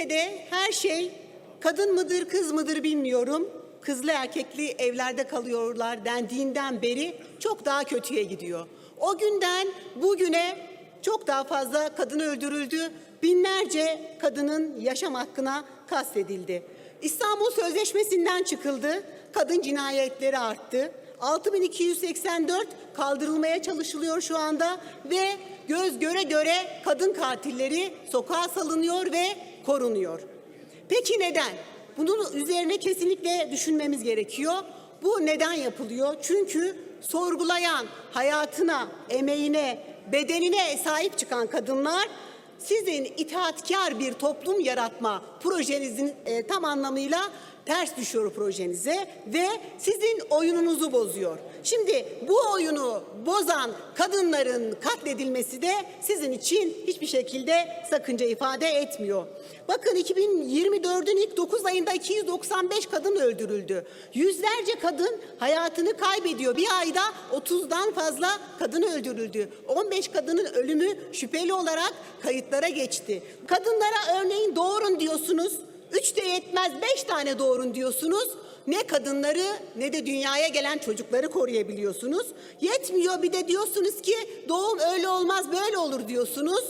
ülkede her şey kadın mıdır kız mıdır bilmiyorum. Kızlı erkekli evlerde kalıyorlar dendiğinden beri çok daha kötüye gidiyor. O günden bugüne çok daha fazla kadın öldürüldü. Binlerce kadının yaşam hakkına kastedildi. İstanbul Sözleşmesi'nden çıkıldı. Kadın cinayetleri arttı. 6284 kaldırılmaya çalışılıyor şu anda ve göz göre göre kadın katilleri sokağa salınıyor ve korunuyor. Peki neden? Bunun üzerine kesinlikle düşünmemiz gerekiyor. Bu neden yapılıyor? Çünkü sorgulayan, hayatına, emeğine, bedenine sahip çıkan kadınlar sizin itaatkar bir toplum yaratma projenizin e, tam anlamıyla ters düşüyor projenize ve sizin oyununuzu bozuyor. Şimdi bu oyunu bozan kadınların katledilmesi de sizin için hiçbir şekilde sakınca ifade etmiyor. Bakın 2024'ün ilk 9 ayında 295 kadın öldürüldü. Yüzlerce kadın hayatını kaybediyor. Bir ayda 30'dan fazla kadın öldürüldü. 15 kadının ölümü şüpheli olarak kayıtlara geçti. Kadınlara örneğin doğurun diyorsunuz. Üç de yetmez beş tane doğurun diyorsunuz. Ne kadınları ne de dünyaya gelen çocukları koruyabiliyorsunuz. Yetmiyor bir de diyorsunuz ki doğum öyle olmaz böyle olur diyorsunuz.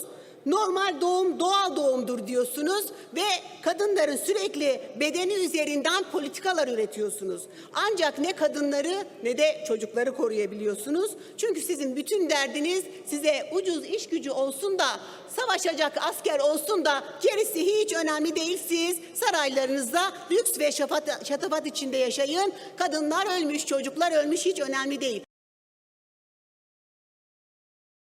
Normal doğum doğal doğumdur diyorsunuz ve kadınların sürekli bedeni üzerinden politikalar üretiyorsunuz. Ancak ne kadınları ne de çocukları koruyabiliyorsunuz. Çünkü sizin bütün derdiniz size ucuz iş gücü olsun da savaşacak asker olsun da gerisi hiç önemli değil. Siz saraylarınızda lüks ve şatafat içinde yaşayın. Kadınlar ölmüş, çocuklar ölmüş hiç önemli değil.